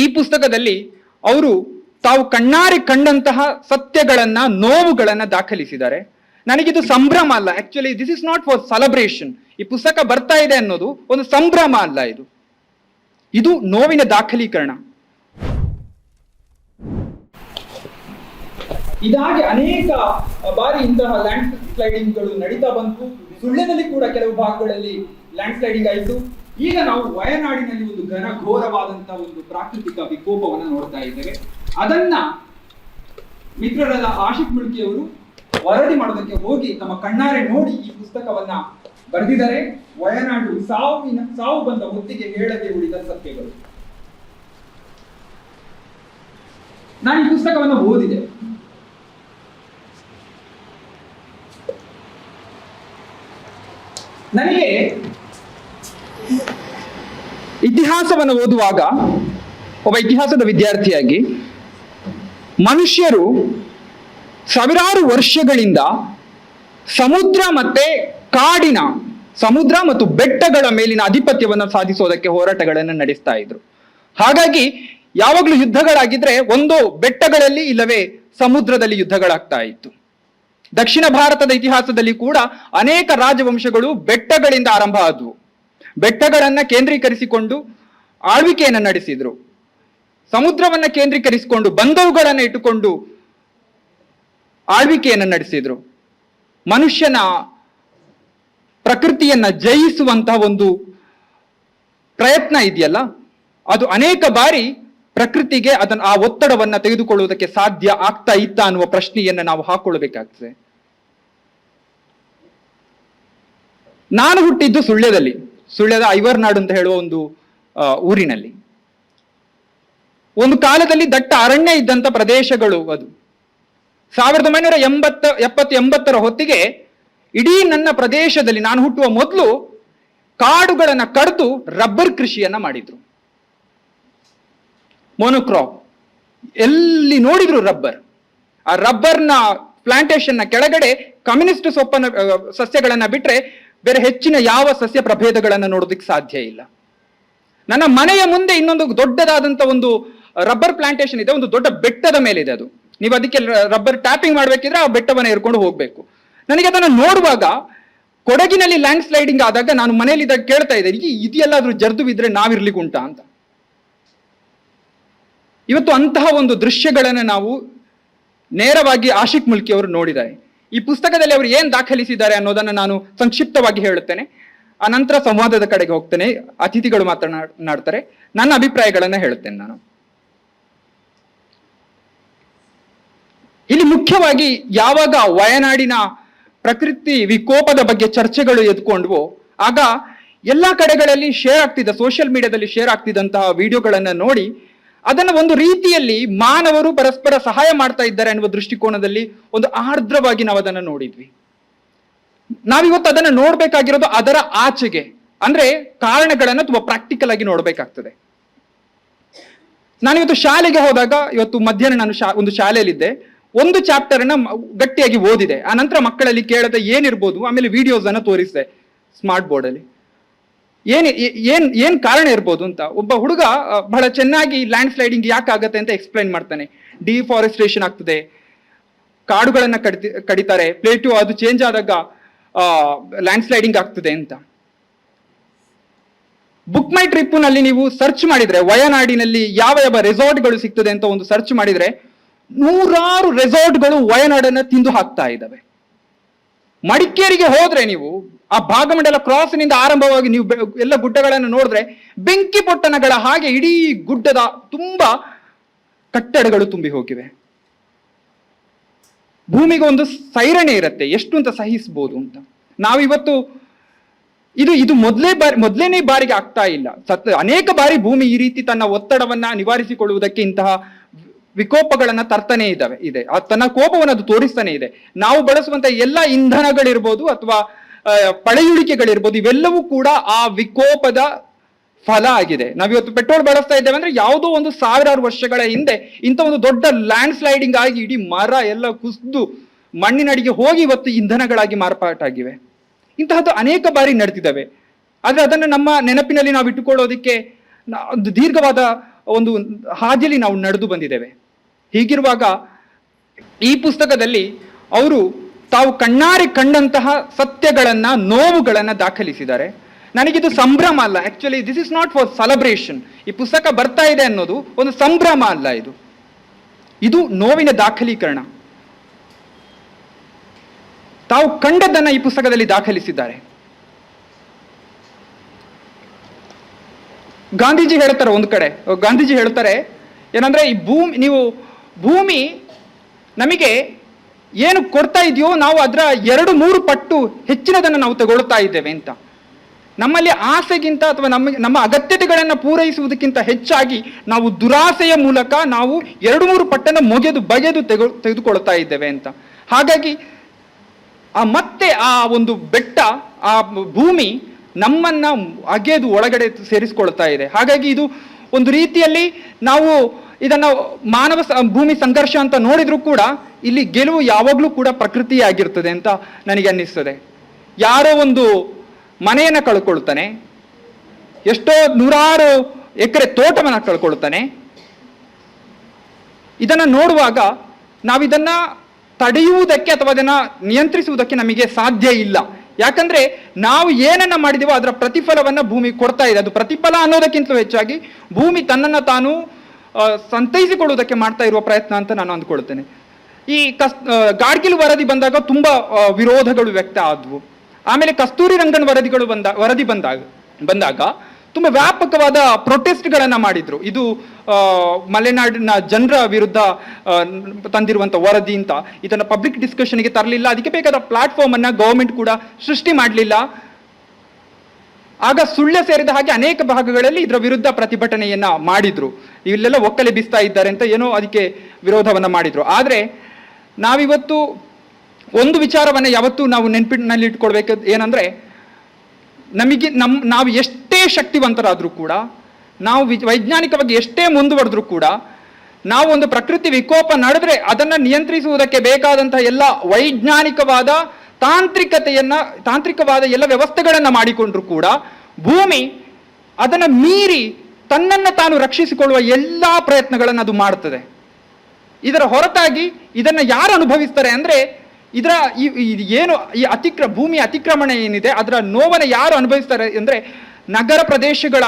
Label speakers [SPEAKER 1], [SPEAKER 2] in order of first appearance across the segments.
[SPEAKER 1] ಈ ಪುಸ್ತಕದಲ್ಲಿ ಅವರು ತಾವು ಕಣ್ಣಾರಿ ಕಂಡಂತಹ ಸತ್ಯಗಳನ್ನ, ನೋವುಗಳನ್ನ ದಾಖಲಿಸಿದ್ದಾರೆ. ನನಗಿದು ಸಂಭ್ರಮ ಅಲ್ಲ. Actually this is not for celebration ಈ ಪುಸ್ತಕ ಬರ್ತಾ ಇದೆ ಅನ್ನೋದು ಒಂದು ಸಂಭ್ರಮ ಅಲ್ಲ ಇದು. ಇದು ನೋವಿನ ದಾಖಲೀಕರಣ. ಇದಾಗಿ ಅನೇಕ ಬಾರಿ ಇಂತಹ ಲ್ಯಾಂಡ್ ಸ್ಲೈಡಿಂಗ್ಗಳು ನಡೀತಾ ಬಂತು. ಸುಳ್ಳ್ಯದಲ್ಲಿ ಕೂಡ ಕೆಲವು ಭಾಗಗಳಲ್ಲಿ ಲ್ಯಾಂಡ್ ಸ್ಲೈಡಿಂಗ್ ಆಯಿತು ಈಗ ನಾವು ವಯನಾಡಿನಲ್ಲಿ ಒಂದು ಘನ ಘೋರವಾದಂತಹ ಒಂದು ಪ್ರಾಕೃತಿಕ ವಿಕೋಪವನ್ನು ನೋಡ್ತಾ ಇದ್ದೇವೆ. ಅದನ್ನ ಮಿತ್ರರಾದ ಆಶಿಕ್ ಮುಳ್ಕಿಯವರು ವರದಿ ಮಾಡೋದಕ್ಕೆ ಹೋಗಿ ತಮ್ಮ ಕಣ್ಣಾರೆ ನೋಡಿ ಈ ಪುಸ್ತಕವನ್ನ ಬರೆದಿದ್ದಾರೆ. ವಯನಾಡು ಸಾವಿನ, ಸಾವು ಬಂದ ಹೊತ್ತಿಗೆ ಹೇಳದೆ ಉಳಿದ ಸತ್ಯಗಳು. ನಾನು ಈ ಪುಸ್ತಕವನ್ನು ಓದಿದೆ. ನನಗೆ ಇತಿಹಾಸವನ್ನು ಓದುವಾಗ ಒಬ್ಬ ಇತಿಹಾಸದ ವಿದ್ಯಾರ್ಥಿಯಾಗಿ ಮನುಷ್ಯರು ಸಾವಿರಾರು ವರ್ಷಗಳಿಂದ ಸಮುದ್ರ ಮತ್ತೆ ಕಾಡಿನ, ಸಮುದ್ರ ಮತ್ತು ಬೆಟ್ಟಗಳ ಮೇಲಿನ ಆಧಿಪತ್ಯವನ್ನು ಸಾಧಿಸೋದಕ್ಕೆ ಹೋರಾಟಗಳನ್ನು ನಡೆಸ್ತಾ ಇದ್ರು. ಹಾಗಾಗಿ ಯಾವಾಗಲೂ ಯುದ್ಧಗಳಾಗಿದ್ರೆ ಒಂದು ಬೆಟ್ಟಗಳಲ್ಲಿ ಇಲ್ಲವೇ ಸಮುದ್ರದಲ್ಲಿ ಯುದ್ಧಗಳಾಗ್ತಾ ಇತ್ತು. ದಕ್ಷಿಣ ಭಾರತದ ಇತಿಹಾಸದಲ್ಲಿ ಕೂಡ ಅನೇಕ ರಾಜವಂಶಗಳು ಬೆಟ್ಟಗಳಿಂದ ಆರಂಭ ಆದವು. ಬೆಟ್ಟಗಳನ್ನ ಕೇಂದ್ರೀಕರಿಸಿಕೊಂಡು ಆಳ್ವಿಕೆಯನ್ನು ನಡೆಸಿದ್ರು. ಸಮುದ್ರವನ್ನ ಕೇಂದ್ರೀಕರಿಸಿಕೊಂಡು ಬಂದವುಗಳನ್ನ ಇಟ್ಟುಕೊಂಡು ಆಳ್ವಿಕೆಯನ್ನು ನಡೆಸಿದ್ರು. ಮನುಷ್ಯನ ಪ್ರಕೃತಿಯನ್ನ ಜಯಿಸುವಂತಹ ಒಂದು ಪ್ರಯತ್ನ ಇದೆಯಲ್ಲ, ಅದು ಅನೇಕ ಬಾರಿ ಪ್ರಕೃತಿಗೆ ಅದನ್ನ ಆ ಒತ್ತಡವನ್ನ ತೆಗೆದುಕೊಳ್ಳುವುದಕ್ಕೆ ಸಾಧ್ಯ ಆಗ್ತಾ ಇತ್ತ ಅನ್ನುವ ಪ್ರಶ್ನೆಯನ್ನ ನಾವು ಹಾಕೊಳ್ಬೇಕಾಗ್ತದೆ ನಾನು ಹುಟ್ಟಿದ್ದು ಸುಳ್ಯದಲ್ಲಿ. ಸುಳ್ಯದ ಐವರ್ನಾಡು ಅಂತ ಹೇಳುವ ಒಂದು ಊರಿನಲ್ಲಿ. ಒಂದು ಕಾಲದಲ್ಲಿ ದಟ್ಟ ಅರಣ್ಯ ಇದ್ದಂತ ಪ್ರದೇಶಗಳು ಅದು. ಸಾವಿರದ ಒಂಬೈನೂರ ಎಂಬತ್ತ, ಎಪ್ಪತ್ತು ಎಂಬತ್ತರ ಹೊತ್ತಿಗೆ ಇಡೀ ನನ್ನ ಪ್ರದೇಶದಲ್ಲಿ ನಾನು ಹುಟ್ಟುವ ಮೊದಲು ಕಾಡುಗಳನ್ನು ಕಡಿದು ರಬ್ಬರ್ ಕೃಷಿಯನ್ನ ಮಾಡಿದ್ರು. ಮೊನೋಕ್ರಾಪ್ ಎಲ್ಲಿ ನೋಡಿದ್ರು ರಬ್ಬರ್. ಆ ರಬ್ಬರ್ನ ಪ್ಲಾಂಟೇಶನ್ನ ಕೆಳಗಡೆ ಕಮ್ಯುನಿಸ್ಟ್ ಸೊಪ್ಪನ್ನ ಸಸ್ಯಗಳನ್ನ ಬಿಟ್ರೆ ಬೇರೆ ಹೆಚ್ಚಿನ ಯಾವ ಸಸ್ಯ ಪ್ರಭೇದಗಳನ್ನು ನೋಡೋದಕ್ಕೆ ಸಾಧ್ಯ ಇಲ್ಲ. ನನ್ನ ಮನೆಯ ಮುಂದೆ ಇನ್ನೊಂದು ದೊಡ್ಡದಾದಂಥ ಒಂದು ರಬ್ಬರ್ ಪ್ಲಾಂಟೇಶನ್ ಇದೆ, ಒಂದು ದೊಡ್ಡ ಬೆಟ್ಟದ ಮೇಲಿದೆ ಅದು. ನೀವು ಅದಕ್ಕೆ ರಬ್ಬರ್ ಟ್ಯಾಪಿಂಗ್ ಮಾಡಬೇಕಿದ್ರೆ ಆ ಬೆಟ್ಟವನ್ನು ಏರ್ಕೊಂಡು ಹೋಗಬೇಕು. ನನಗೆ ಅದನ್ನು ನೋಡುವಾಗ ಕೊಡಗಿನಲ್ಲಿ ಲ್ಯಾಂಡ್ ಸ್ಲೈಡಿಂಗ್ ಆದಾಗ ನಾನು ಮನೆಯಲ್ಲಿ ಇದ್ದಾಗ ಕೇಳ್ತಾ ಇದ್ದೆ ಈ ಜರ್ದುವಿದ್ರೆ ಜರ್ದು ಬಿದ್ದರೆ ನಾವಿರ್ಲಿಕ್ಕೆ ಉಂಟಾ ಅಂತ. ಇವತ್ತು ಅಂತಹ ಒಂದು ದೃಶ್ಯಗಳನ್ನು ನಾವು ನೇರವಾಗಿ ಆಶಿಕ್ ಮುಲ್ಕಿ ಅವರು ನೋಡಿದ್ದಾರೆ. ಈ ಪುಸ್ತಕದಲ್ಲಿ ಅವರು ಏನ್ ದಾಖಲಿಸಿದ್ದಾರೆ ಅನ್ನೋದನ್ನ ನಾನು ಸಂಕ್ಷಿಪ್ತವಾಗಿ ಹೇಳುತ್ತೇನೆ. ಅನಂತರ ಸಂವಾದದ ಕಡೆಗೆ ಹೋಗ್ತೇನೆ. ಅತಿಥಿಗಳು ಮಾತನಾಡ್ತಾರೆ. ನನ್ನ ಅಭಿಪ್ರಾಯಗಳನ್ನ ಹೇಳುತ್ತೇನೆ ನಾನು. ಇಲ್ಲಿ ಮುಖ್ಯವಾಗಿ ಯಾವಾಗ ವಯನಾಡಿನ ಪ್ರಕೃತಿ ವಿಕೋಪದ ಬಗ್ಗೆ ಚರ್ಚೆಗಳು ಎದ್ಕೊಂಡ್ವು, ಆಗ ಎಲ್ಲಾ ಕಡೆಗಳಲ್ಲಿ ಶೇರ್ ಆಗ್ತಿದ್ದ ಸೋಷಿಯಲ್ ಮೀಡಿಯಾದಲ್ಲಿ ಶೇರ್ ಆಗ್ತಿದ್ದಂತಹ ವಿಡಿಯೋಗಳನ್ನ ನೋಡಿ ಅದನ್ನ ಒಂದು ರೀತಿಯಲ್ಲಿ ಮಾನವರು ಪರಸ್ಪರ ಸಹಾಯ ಮಾಡ್ತಾ ಇದ್ದಾರೆ ಅನ್ನುವ ದೃಷ್ಟಿಕೋನದಲ್ಲಿ ಒಂದು ಆರ್ದ್ರವಾಗಿ ನಾವು ಅದನ್ನ ನೋಡಿದ್ವಿ. ನಾವಿವತ್ತು ಅದನ್ನ ನೋಡ್ಬೇಕಾಗಿರೋದು ಅದರ ಆಚೆಗೆ, ಅಂದ್ರೆ ಕಾರಣಗಳನ್ನು ತುಂಬಾ ಪ್ರಾಕ್ಟಿಕಲ್ ಆಗಿ ನೋಡ್ಬೇಕಾಗ್ತದೆ. ನಾನಿವತ್ತು ಶಾಲೆಗೆ ಹೋದಾಗ, ಇವತ್ತು ಮಧ್ಯಾಹ್ನ ನಾನು ಶಾ, ಒಂದು ಶಾಲೆಯಲ್ಲಿದ್ದೆ. ಒಂದು ಚಾಪ್ಟರ್ ಅನ್ನ ಗಟ್ಟಿಯಾಗಿ ಓದಿದೆ. ಆ ನಂತರ ಮಕ್ಕಳಲ್ಲಿ ಕೇಳದೆ ಏನಿರ್ಬೋದು, ಆಮೇಲೆ ವಿಡಿಯೋಸ್ ಅನ್ನ ತೋರಿಸಿದೆ ಸ್ಮಾರ್ಟ್ ಬೋರ್ಡ್ ಅಲ್ಲಿ. ಏನ್ ಏನ್ ಏನ್ ಕಾರಣ ಇರ್ಬೋದು ಅಂತ. ಒಬ್ಬ ಹುಡುಗ ಬಹಳ ಚೆನ್ನಾಗಿ ಲ್ಯಾಂಡ್ ಸ್ಲೈಡಿಂಗ್ ಯಾಕೆ ಆಗತ್ತೆ ಅಂತ ಎಕ್ಸ್ಪ್ಲೈನ್ ಮಾಡ್ತಾನೆ. ಡಿಫಾರೆಸ್ಟ್ರೇಷನ್ ಆಗ್ತದೆ. ಕಾಡುಗಳನ್ನ ಕಡಿತಿ ಕಡಿತಾರೆ. ಪ್ಲೇಟು ಅದು ಚೇಂಜ್ ಆದಾಗ ಲ್ಯಾಂಡ್ ಸ್ಲೈಡಿಂಗ್ ಆಗ್ತದೆ ಅಂತ. ಬುಕ್ ಮೈ ಟ್ರಿಪ್ನಲ್ಲಿ ನೀವು ಸರ್ಚ್ ಮಾಡಿದ್ರೆ, ವಯನಾಡಿನಲ್ಲಿ ಯಾವ ಯಾವ ರೆಸಾರ್ಟ್ಗಳು ಸಿಗ್ತದೆ ಅಂತ ಒಂದು ಸರ್ಚ್ ಮಾಡಿದ್ರೆ, ನೂರಾರು ರೆಸಾರ್ಟ್ಗಳು ವಯನಾಡನ್ನ ತಿಂದು ಹಾಕ್ತಾ ಇದ್ದಾವೆ. ಮಡಿಕೇರಿಗೆ ಹೋದ್ರೆ ನೀವು, ಆ ಭಾಗಮಂಡಲ ಕ್ರಾಸ್ನಿಂದ ಆರಂಭವಾಗಿ ನೀವು ಎಲ್ಲ ಗುಡ್ಡಗಳನ್ನು ನೋಡಿದ್ರೆ, ಬೆಂಕಿ ಪೊಟ್ಟಣಗಳ ಹಾಗೆ ಇಡೀ ಗುಡ್ಡದ ತುಂಬಾ ಕಟ್ಟಡಗಳು ತುಂಬಿ ಹೋಗಿವೆ. ಭೂಮಿಗೆ ಒಂದು ಸೈರಣೆ ಇರುತ್ತೆ ಎಷ್ಟು ಅಂತ ಸಹಿಸ್ಬೋದು ಅಂತ. ನಾವಿವತ್ತು ಇದು ಇದು ಮೊದಲೇ ಬಾರಿ, ಮೊದಲನೇ ಬಾರಿಗೆ ಆಗ್ತಾ ಇಲ್ಲ. ಸತ್, ಅನೇಕ ಬಾರಿ ಭೂಮಿ ಈ ರೀತಿ ತನ್ನ ಒತ್ತಡವನ್ನ ನಿವಾರಿಸಿಕೊಳ್ಳುವುದಕ್ಕೆ ಇಂತಹ ವಿಕೋಪಗಳನ್ನ ತರ್ತಾನೆ ಇದ್ದಾವೆ, ಇದೆ. ತನ್ನ ಕೋಪವನ್ನು ಅದು ತೋರಿಸ್ತಾನೆ ಇದೆ. ನಾವು ಬಳಸುವಂತ ಎಲ್ಲ ಇಂಧನಗಳಿರ್ಬೋದು ಅಥವಾ ಪಳೆಯುಳಿಕೆಗಳಿರ್ಬೋದು, ಇವೆಲ್ಲವೂ ಕೂಡ ಆ ವಿಕೋಪದ ಫಲ ಆಗಿದೆ. ನಾವಿವತ್ತು ಪೆಟ್ರೋಲ್ ಬಳಸ್ತಾ ಇದ್ದೇವೆ ಅಂದ್ರೆ ಯಾವುದೋ ಒಂದು ಸಾವಿರಾರು ವರ್ಷಗಳ ಹಿಂದೆ ಇಂಥ ಒಂದು ದೊಡ್ಡ ಲ್ಯಾಂಡ್ ಸ್ಲೈಡಿಂಗ್ ಆಗಿ ಇಡೀ ಮರ ಎಲ್ಲ ಕುಸಿದು ಮಣ್ಣಿನಡಿಗೆ ಹೋಗಿ ಇವತ್ತು ಇಂಧನಗಳಾಗಿ ಮಾರ್ಪಾಟಾಗಿವೆ. ಇಂತಹದ್ದು ಅನೇಕ ಬಾರಿ ನಡೆದಿದ್ದಾವೆ ಆದ್ರೆ ಅದನ್ನು ನಮ್ಮ ನೆನಪಿನಲ್ಲಿ ನಾವು ಇಟ್ಟುಕೊಳ್ಳೋದಕ್ಕೆ ಒಂದು ದೀರ್ಘವಾದ ಒಂದು ಹಾದಿಯಲ್ಲಿ ನಾವು ನಡೆದು ಬಂದಿದ್ದೇವೆ. ಹೀಗಿರುವಾಗ ಈ ಪುಸ್ತಕದಲ್ಲಿ ಅವರು ತಾವು ಕಣ್ಣಾರೆ ಕಂಡಂತಹ ಸತ್ಯಗಳನ್ನ, ನೋವುಗಳನ್ನ ದಾಖಲಿಸಿದ್ದಾರೆ. ನನಗಿದು ಸಂಭ್ರಮ ಅಲ್ಲ. Actually this is not for celebration ಈ ಪುಸ್ತಕ ಬರ್ತಾ ಇದೆ ಅನ್ನೋದು ಒಂದು ಸಂಭ್ರಮ ಅಲ್ಲ ಇದು. ಇದು ನೋವಿನ ದಾಖಲೀಕರಣ. ತಾವು ಕಂಡದ್ದನ್ನ ಈ ಪುಸ್ತಕದಲ್ಲಿ ದಾಖಲಿಸಿದ್ದಾರೆ. ಗಾಂಧೀಜಿ ಹೇಳ್ತಾರೆ ಒಂದು ಕಡೆ. ಗಾಂಧೀಜಿ ಹೇಳ್ತಾರೆ, ಏನಂದ್ರೆ ಈ ಭೂಮಿ, ನೀವು ಭೂಮಿ ನಮಗೆ ಏನು ಕೊಡ್ತಾ ಇದೆಯೋ ನಾವು ಅದರ ಎರಡು ಮೂರು ಪಟ್ಟು ಹೆಚ್ಚಿನದನ್ನು ನಾವು ತಗೊಳ್ತಾ ಇದ್ದೇವೆ ಅಂತ. ನಮ್ಮಲ್ಲಿ ಆಸೆಗಿಂತ ಅಥವಾ ನಮ್ಮ ನಮ್ಮ ಅಗತ್ಯತೆಗಳನ್ನು ಪೂರೈಸುವುದಕ್ಕಿಂತ ಹೆಚ್ಚಾಗಿ ನಾವು ದುರಾಸೆಯ ಮೂಲಕ ನಾವು ಎರಡು ಮೂರು ಪಟ್ಟನ್ನು ಮೊಗೆದು ಬಗೆದು ತೆಗೆ, ತೆಗೆದುಕೊಳ್ತಾ ಇದ್ದೇವೆ ಅಂತ. ಹಾಗಾಗಿ ಆ ಮತ್ತೆ ಆ ಒಂದು ಬೆಟ್ಟ, ಆ ಭೂಮಿ ನಮ್ಮನ್ನ ಅಗೆದು ಒಳಗಡೆ ಸೇರಿಸ್ಕೊಳ್ತಾ ಇದೆ. ಹಾಗಾಗಿ ಇದು ಒಂದು ರೀತಿಯಲ್ಲಿ ನಾವು ಇದನ್ನ ಮಾನವ ಭೂಮಿ ಸಂಘರ್ಷ ಅಂತ ನೋಡಿದರೂ ಕೂಡ ಇಲ್ಲಿ ಗೆಲುವು ಯಾವಾಗಲೂ ಕೂಡ ಪ್ರಕೃತಿಯಾಗಿರ್ತದೆ ಅಂತ ನನಗೆ ಅನ್ನಿಸ್ತದೆ. ಯಾರೋ ಒಂದು ಮನೆಯನ್ನು ಕಳ್ಕೊಳ್ತಾನೆ, ಎಷ್ಟೋ ನೂರಾರು ಎಕರೆ ತೋಟವನ್ನು ಕಳ್ಕೊಳ್ತಾನೆ. ಇದನ್ನು ನೋಡುವಾಗ ನಾವಿದನ್ನು ತಡೆಯುವುದಕ್ಕೆ ಅಥವಾ ಅದನ್ನು ನಿಯಂತ್ರಿಸುವುದಕ್ಕೆ ನಮಗೆ ಸಾಧ್ಯ ಇಲ್ಲ. ಯಾಕಂದ್ರೆ ನಾವು ಏನನ್ನ ಮಾಡಿದೀವೋ ಅದರ ಪ್ರತಿಫಲವನ್ನ ಭೂಮಿ ಕೊಡ್ತಾ ಇದೆ. ಅದು ಪ್ರತಿಫಲ ಅನ್ನೋದಕ್ಕಿಂತಲೂ ಹೆಚ್ಚಾಗಿ ಭೂಮಿ ತನ್ನನ್ನು ತಾನು ಸಂತೈಸಿಕೊಳ್ಳುವುದಕ್ಕೆ ಮಾಡ್ತಾ ಇರುವ ಪ್ರಯತ್ನ ಅಂತ ನಾನು ಅಂದ್ಕೊಳ್ತೇನೆ. ಈ ಕಸ್ ಗಾಡ್ಗಿಲ್ ವರದಿ ಬಂದಾಗ ತುಂಬಾ ವಿರೋಧಗಳು ವ್ಯಕ್ತ ಆದವು. ಆಮೇಲೆ ಕಸ್ತೂರಿ ರಂಗನ್ ವರದಿಗಳು ಬಂದ, ವರದಿ ಬಂದಾಗ ಬಂದಾಗ ತುಂಬಾ ವ್ಯಾಪಕವಾದ ಪ್ರೊಟೆಸ್ಟ್ಗಳನ್ನು ಮಾಡಿದ್ರು. ಇದು ಮಲೆನಾಡಿನ ಜನರ ವಿರುದ್ಧ ತಂದಿರುವಂಥ ವರದಿ ಅಂತ. ಇದನ್ನು ಪಬ್ಲಿಕ್ ಡಿಸ್ಕಷನ್ಗೆ ತರಲಿಲ್ಲ. ಅದಕ್ಕೆ ಬೇಕಾದ ಪ್ಲಾಟ್ಫಾರ್ಮ್ ಗೌರ್ಮೆಂಟ್ ಕೂಡ ಸೃಷ್ಟಿ ಮಾಡಲಿಲ್ಲ. ಆಗ ಸುಳ್ಯ ಸೇರಿದ ಹಾಗೆ ಅನೇಕ ಭಾಗಗಳಲ್ಲಿ ಇದರ ವಿರುದ್ಧ ಪ್ರತಿಭಟನೆಯನ್ನ ಮಾಡಿದ್ರು. ಇಲ್ಲೆಲ್ಲ ಒಕ್ಕಲೆ ಬಿಸ್ತಾ ಇದ್ದಾರೆ ಅಂತ ಏನೋ ಅದಕ್ಕೆ ವಿರೋಧವನ್ನ ಮಾಡಿದ್ರು. ಆದ್ರೆ ನಾವಿವತ್ತು ಒಂದು ವಿಚಾರವನ್ನ ಯಾವತ್ತೂ ನಾವು ನೆನಪಿನಲ್ಲಿ ಇಟ್ಕೊಳ್ಬೇಕು ಏನಂದ್ರೆ, ನಮಗೆ ನಮ್ ನಾವು ಎಷ್ಟೇ ಶಕ್ತಿವಂತರಾದರೂ ಕೂಡ, ನಾವು ವೈಜ್ಞಾನಿಕವಾಗಿ ಎಷ್ಟೇ ಮುಂದುವರೆದ್ರೂ ಕೂಡ, ನಾವು ಒಂದು ಪ್ರಕೃತಿ ವಿಕೋಪ ನಡೆದ್ರೆ ಅದನ್ನ ನಿಯಂತ್ರಿಸುವುದಕ್ಕೆ ಬೇಕಾದಂತಹ ಎಲ್ಲ ವೈಜ್ಞಾನಿಕವಾದ ತಾಂತ್ರಿಕತೆಯನ್ನ, ತಾಂತ್ರಿಕವಾದ ಎಲ್ಲ ವ್ಯವಸ್ಥೆಗಳನ್ನು ಮಾಡಿಕೊಂಡ್ರು ಕೂಡ ಭೂಮಿ ಅದನ್ನ ಮೀರಿ ತನ್ನನ್ನ ತಾನು ರಕ್ಷಿಸಿಕೊಳ್ಳುವ ಎಲ್ಲಾ ಪ್ರಯತ್ನಗಳನ್ನು ಅದು ಮಾಡ್ತದೆ. ಇದರ ಹೊರತಾಗಿ ಇದನ್ನು ಯಾರು ಅನುಭವಿಸ್ತಾರೆ ಅಂದ್ರೆ ಇದರ ಈ- ಏನು ಈ ಅತಿಕ್ರ ಭೂಮಿ ಅತಿಕ್ರಮಣ ಏನಿದೆ, ಅದರ ನೋವನ್ನು ಯಾರು ಅನುಭವಿಸ್ತಾರೆ ಅಂದ್ರೆ ನಗರ ಪ್ರದೇಶಗಳ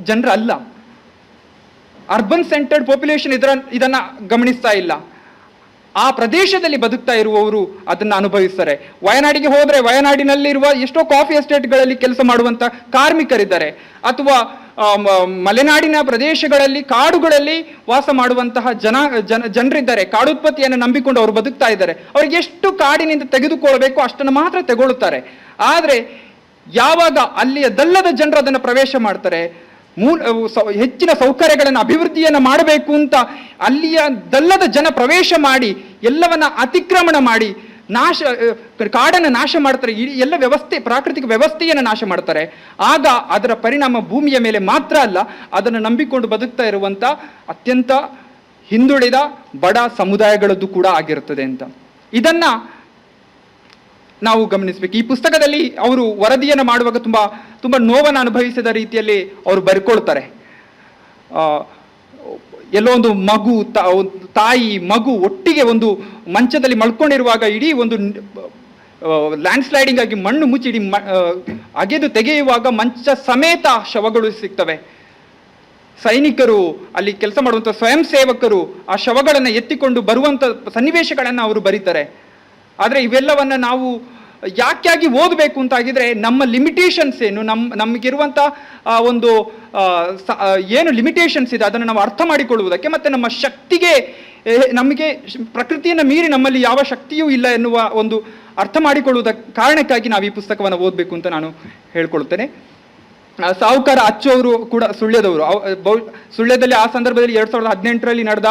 [SPEAKER 1] ಜನರಲ್ಲ. ಅರ್ಬನ್ ಸೆಂಟರ್ಡ್ ಪಾಪ್ಯುಲೇಷನ್ ಇದರ, ಇದನ್ನು ಗಮನಿಸ್ತಾ ಇಲ್ಲ. ಆ ಪ್ರದೇಶದಲ್ಲಿ ಬದುಕ್ತಾ ಇರುವವರು ಅದನ್ನು ಅನುಭವಿಸ್ತಾರೆ. ವಯನಾಡಿಗೆ ಹೋದರೆ ವಯನಾಡಿನಲ್ಲಿರುವ ಎಷ್ಟೋ ಕಾಫಿ ಎಸ್ಟೇಟ್ಗಳಲ್ಲಿ ಕೆಲಸ ಮಾಡುವಂತ ಕಾರ್ಮಿಕರಿದ್ದಾರೆ. ಅಥವಾ ಮಲೆನಾಡಿನ ಪ್ರದೇಶಗಳಲ್ಲಿ, ಕಾಡುಗಳಲ್ಲಿ ವಾಸ ಮಾಡುವಂತಹ ಜನ ಜನ, ಜನರಿದ್ದಾರೆ. ಕಾಡುತ್ಪತ್ತಿಯನ್ನು ನಂಬಿಕೊಂಡು ಅವರು ಬದುಕ್ತಾ ಇದ್ದಾರೆ. ಅವ್ರಿಗೆ ಎಷ್ಟು ಕಾಡಿನಿಂದ ತೆಗೆದುಕೊಳ್ಳಬೇಕು ಅಷ್ಟನ್ನು ಮಾತ್ರ ತಗೊಳ್ಳುತ್ತಾರೆ ಆದರೆ, ಯಾವಾಗ ಅಲ್ಲಿಯ ದಲ್ಲದ ಜನರು ಅದನ್ನು ಪ್ರವೇಶ ಮಾಡ್ತಾರೆ ಮೂಲ ಹೆಚ್ಚಿನ ಸೌಕರ್ಯಗಳನ್ನು, ಅಭಿವೃದ್ಧಿಯನ್ನು ಮಾಡಬೇಕು ಅಂತ ಅಲ್ಲಿಯ ದಲ್ಲದ ಜನ ಪ್ರವೇಶ ಮಾಡಿ ಎಲ್ಲವನ್ನ ಅತಿಕ್ರಮಣ ಮಾಡಿ ನಾಶ ಕಾಡನ್ನು ನಾಶ ಮಾಡ್ತಾರೆ. ಇಡೀ ಎಲ್ಲ ವ್ಯವಸ್ಥೆ, ಪ್ರಾಕೃತಿಕ ವ್ಯವಸ್ಥೆಯನ್ನು ನಾಶ ಮಾಡ್ತಾರೆ. ಆಗ ಅದರ ಪರಿಣಾಮ ಭೂಮಿಯ ಮೇಲೆ ಮಾತ್ರ ಅಲ್ಲ, ಅದನ್ನು ನಂಬಿಕೊಂಡು ಬದುಕ್ತಾ ಇರುವಂತ ಅತ್ಯಂತ ಹಿಂದುಳಿದ ಬಡ ಸಮುದಾಯಗಳದ್ದು ಕೂಡ ಆಗಿರುತ್ತದೆ ಅಂತ. ಇದನ್ನ ನಾವು ಗಮನಿಸಬೇಕು. ಈ ಪುಸ್ತಕದಲ್ಲಿ ಅವರು ವರದಿಯನ್ನು ಮಾಡುವಾಗ ತುಂಬಾ ತುಂಬಾ ನೋವನ್ನು ಅನುಭವಿಸಿದ ರೀತಿಯಲ್ಲಿ ಅವರು ಬರ್ಕೊಳ್ತಾರೆ. ಎಲ್ಲೋ ಒಂದು ಮಗು ತಾಯಿ, ಮಗು ಒಟ್ಟಿಗೆ ಒಂದು ಮಂಚದಲ್ಲಿ ಮಲ್ಕೊಂಡಿರುವಾಗ ಇಡೀ ಒಂದು ಲ್ಯಾಂಡ್ ಸ್ಲೈಡಿಂಗ್ ಆಗಿ ಮಣ್ಣು ಮುಚ್ಚಿ ಇಡೀ ಅಗೆದು ತೆಗೆಯುವಾಗ ಮಂಚ ಸಮೇತ ಶವಗಳು ಸಿಗ್ತವೆ. ಸೈನಿಕರು ಅಲ್ಲಿ ಕೆಲಸ ಮಾಡುವಂತ ಸ್ವಯಂ ಸೇವಕರು ಆ ಶವಗಳನ್ನು ಎತ್ತಿಕೊಂಡು ಬರುವಂತ ಸನ್ನಿವೇಶಗಳನ್ನು ಅವರು ಬರೀತಾರೆ. ಆದರೆ ಇವೆಲ್ಲವನ್ನು ನಾವು ಯಾಕ್ಯಾಗಿ ಓದಬೇಕು ಅಂತಾಗಿದ್ರೆ ನಮ್ಮ ಲಿಮಿಟೇಷನ್ಸ್ ಏನು? ನಮ್ಮ ನಮಗಿರುವಂಥ ಒಂದು ಏನು ಲಿಮಿಟೇಷನ್ಸ್ ಇದೆ, ಅದನ್ನು ನಾವು ಅರ್ಥ ಮಾಡಿಕೊಳ್ಳುವುದಕ್ಕೆ ಮತ್ತೆ ನಮ್ಮ ಶಕ್ತಿಗೆ ನಮಗೆ ಪ್ರಕೃತಿಯನ್ನು ಮೀರಿ ನಮ್ಮಲ್ಲಿ ಯಾವ ಶಕ್ತಿಯೂ ಇಲ್ಲ ಎನ್ನುವ ಒಂದು ಅರ್ಥ ಮಾಡಿಕೊಳ್ಳುವುದ ಕಾರಣಕ್ಕಾಗಿ ನಾವು ಈ ಪುಸ್ತಕವನ್ನು ಓದಬೇಕು ಅಂತ ನಾನು ಹೇಳ್ಕೊಳ್ತೇನೆ. ಸಾಹುಕಾರ ಅಚ್ಚು ಅವರು ಕೂಡ ಸುಳ್ಯದವರು. ಸುಳ್ಯದಲ್ಲಿ ಆ ಸಂದರ್ಭದಲ್ಲಿ ಎರಡು ಸಾವಿರದ ಹದಿನೆಂಟರಲ್ಲಿ ನಡೆದ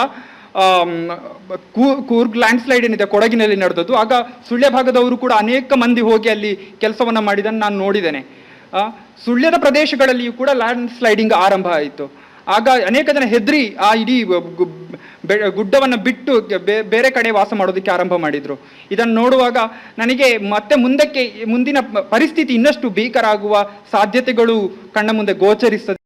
[SPEAKER 1] ಕೂರ್ಗ್ ಲ್ಯಾಂಡ್ ಸ್ಲೈಡ್ ಏನಿದೆ, ಕೊಡಗಿನಲ್ಲಿ ನಡೆದದ್ದು. ಆಗ ಸುಳ್ಯ ಭಾಗದವರು ಕೂಡ ಅನೇಕ ಮಂದಿ ಹೋಗಿ ಅಲ್ಲಿ ಕೆಲಸವನ್ನು ಮಾಡಿದನ್ನು ನಾನು ನೋಡಿದ್ದೇನೆ. ಸುಳ್ಯದ ಪ್ರದೇಶಗಳಲ್ಲಿಯೂ ಕೂಡ ಲ್ಯಾಂಡ್ ಸ್ಲೈಡಿಂಗ್ ಆರಂಭ ಆಯಿತು. ಆಗ ಅನೇಕ ಜನ ಹೆದ್ರಿ, ಆ ಇಡೀ ಗುಡ್ಡವನ್ನ ಬಿಟ್ಟು ಬೇರೆ ಕಡೆ ವಾಸ ಮಾಡೋದಕ್ಕೆ ಆರಂಭ ಮಾಡಿದರು. ಇದನ್ನು ನೋಡುವಾಗ ನನಗೆ ಮತ್ತೆ ಮುಂದಕ್ಕೆ, ಮುಂದಿನ ಪರಿಸ್ಥಿತಿ ಇನ್ನಷ್ಟು ಭೀಕರ ಆಗುವ ಸಾಧ್ಯತೆಗಳು ಕಣ್ಣ ಮುಂದೆ ಗೋಚರಿಸ್ತದೆ